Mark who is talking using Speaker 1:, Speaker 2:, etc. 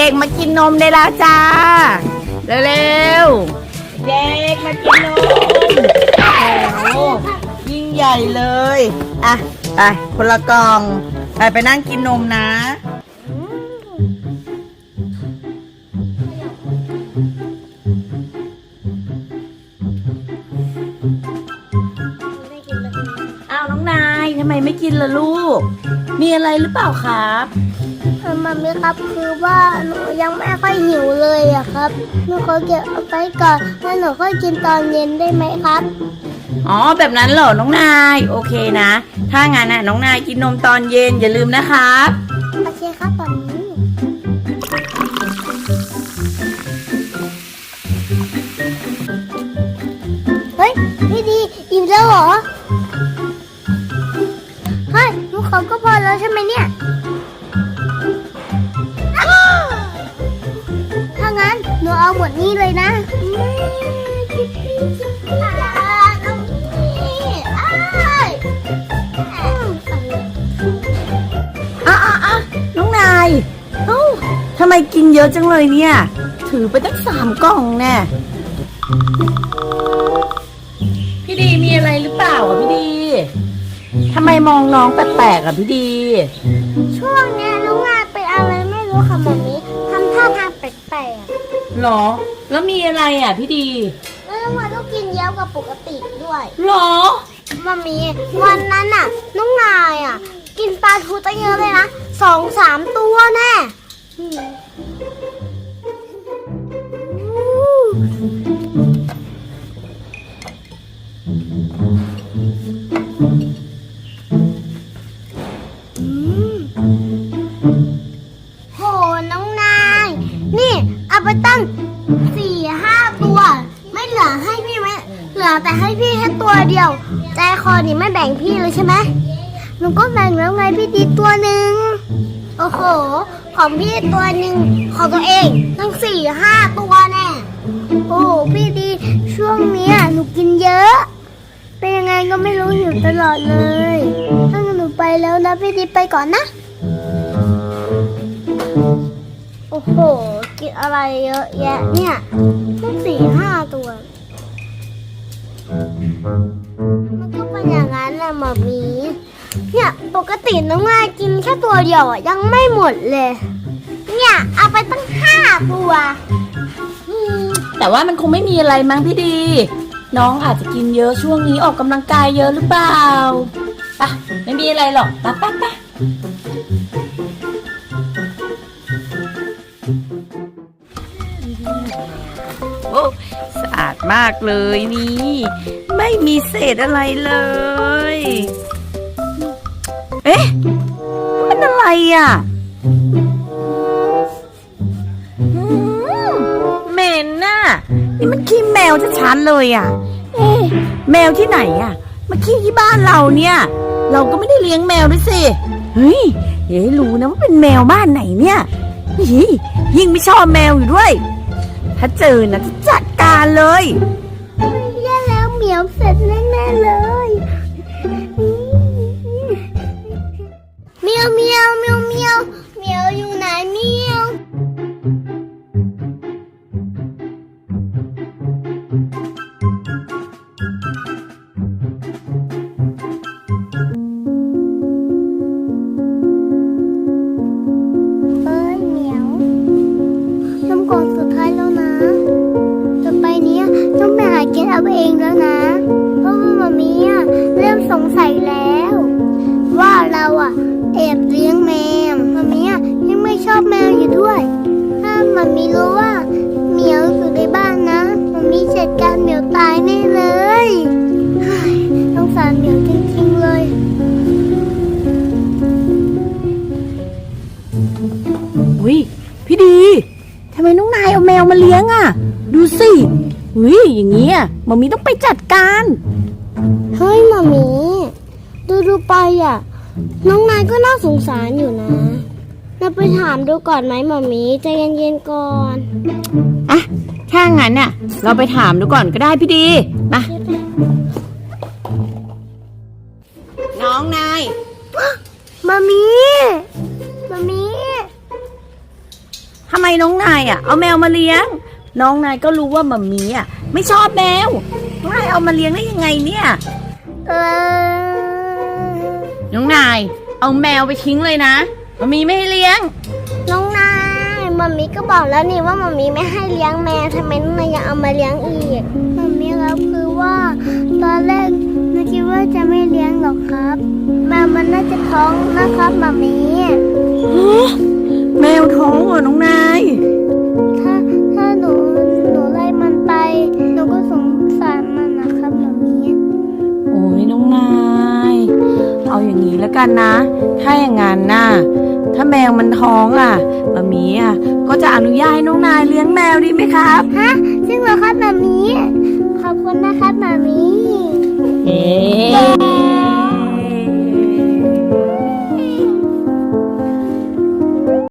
Speaker 1: ด็กๆ มากินนมได้แล้วจ้า เร็วๆ เด็กมากินนมโอ้โหยิ่งใหญ่เลย อะ ไปคนละกล่อง ไปไปนั่งกินนมนะอ้าวน้องนายทำไมไม่กินล่ะลูก มีอะไรหรือเปล่าครับ
Speaker 2: มันมีครับคือว่าหนูยังไม่ค่อยหิวเลยอะครับหนูขอเก็บเอาไปก่อนแล้วหนูค่อยกินตอนเย็นได้ไหมครับ
Speaker 1: อ๋อแบบนั้นเหรอน้องนายโอเคนะ ถ้างั้นน่ะน้องนายกินนมตอนเย็นอย่าลืมนะครับ
Speaker 2: โอเคครับตอนนี้เฮ้ยพี่ดีอิ่มแล้วเหรอเฮ้ยหนูขอก็พอแล้วใช่ไหมเนี่ย หนูเอาหมดนี้เลยนะอ่าตรงนี้อ้ายอืม
Speaker 1: อะอะอะน้องนายเอ้าทำไมกินเยอะจังเลยเนี่ย ถือไปตั้งสามกล่องแน่พี่ดีมีอะไรหรือเปล่าอะพี่ดีทำไมมองน้องแปลกๆอะพี่ดี
Speaker 2: ช่วงเนี้ยน้องงานเป็นอะไรไม่รู้ค่ะหมอมิทำท่าทางแปลก
Speaker 1: หรอ แล้วมีอะไรอะพี่ดี
Speaker 2: ๆแล้วน้องงานก็กินเยอะกว่าปกติด้วย
Speaker 1: หรอ
Speaker 2: หมอมิวันนั้นน่ะ น้องนายอะ กินปลาทูตั้งเยอะเลยนะสองสามตัวแน่อืม งพี่เลยใช่ไหมหนูก็แบ่งแล้วไงพี่ดีตัวหนึ่งโอ้โห ของพี่ตัวหนึ่งของตัวเองตั้งสี่ห้าตัวแน่โอ้โหพี่ดีช่วงนี้หนูกินเยอะ เป็นยังไงก็ไม่รู้หิวตลอดเลยถ้างั้นหนูไปแล้วนะพี่ดีไปก่อนนะ โอ้โห กินอะไรเยอะแยะเนี่ยตั้งสี่ห้าตัว มันก็เป็นอย่างนั้ นะหมอมีเนี่ยปกติน้องงายกินแค่ตัวเดียวยังไม่หมดเลย เนี่ยเอาไปตั้งห้าตัว
Speaker 1: แต่ว่ามันคงไม่มีอะไรมั้งพี่ดี น้องอาจจะกินเยอะช่วงนี้ออกกำลังกายเยอะหรือเปล่าปะไม่มีอะไรหรอกปะปะปะ มากเลยนี่ ไม่มีเศษอะไรเลย เอ๊ะ มันอะไรอะเหม็นน่ะ นี่มันขี้แมวชัดๆเลยอะ เอ๊ะ แมวที่ไหนอะ มาขี้ที่บ้านเราเนี่ย เราก็ไม่ได้เลี้ยงแมวด้วยสิ เฮ้ยเดี๋ยวให้รู้นะว่าเป็นแมวบ้านไหนเนี่ยยิ่งไม่ชอบแมวอยู่ด้วย ถ้าเจอนะจะจัดการเลย
Speaker 2: แย่แล้วเหมียวเสร็จแน่ๆเลย อาเองแล้วนะ เพราะว่ามามีอะเริ่มสงสัยแล้ว ว่าเราอะแอบเลี้ยงแมวมามีอะยังไม่ชอบแมวอยู่ด้วย ถ้ามามีรู้ว่าเหมียวอยู่ในบ้านนะมามีจัดการเหมียวตายแน่เลยเฮ้ยสงสารเหมียวจริงๆเลย
Speaker 1: อุ้ยพี่ดีทำไมน้องนายเอาแมวมาเลี้ยงอะ ดูสิ อุ้ยอย่างเงี้ยมามีต้องไปจัดการ
Speaker 2: เฮ้ยมามี ดูดูๆไปอะ น้องนายก็น่าสงสารอยู่นะเราไปถามดูก่อนไหมหมอมีใจเย็นๆก่อน
Speaker 1: อะถ้างั้นน่ะ เราไปถามดูก่อนก็ได้พี่ดีมาน้องนาย
Speaker 2: มามีมามี
Speaker 1: ทำไมไมน้องนายอะ เอาแมวมาเลี้ยง น้องนายก็รู้ว่ามัมมี่อะไม่ชอบแมวน้องนายเอามาเลี้ยงได้ยังไงเนี่ย
Speaker 2: เออ
Speaker 1: น้องนาย เอาแมวไปทิ้งเลยนะมัมมี่ไม่ให้เลี้ยง
Speaker 2: น้องนายมัมมี่ก็บอกแล้วนี่ว่ามัมมี่ไม่ให้เลี้ยงแมวทำไมน้องนายยังเอามาเลี้ยงอีกมัมมี่ครับคือว่าตอนแรกหนูคิดว่าจะไม่เลี้ยงหรอกครับแมวมันน่าจะท้องนะครับมัมมี่
Speaker 1: แมวท้องเหรอน้องนาย แล้วกันนะ ถ้าอย่างงั้นน่ะถ้าแมวมันท้องอะมามีอะก็จะอนุญาตให้น้องนายเลี้ยงแมวดีไหมครับ
Speaker 2: ฮะจริงเหรอครับมามมี่ขอบคุณนะครับมามมี่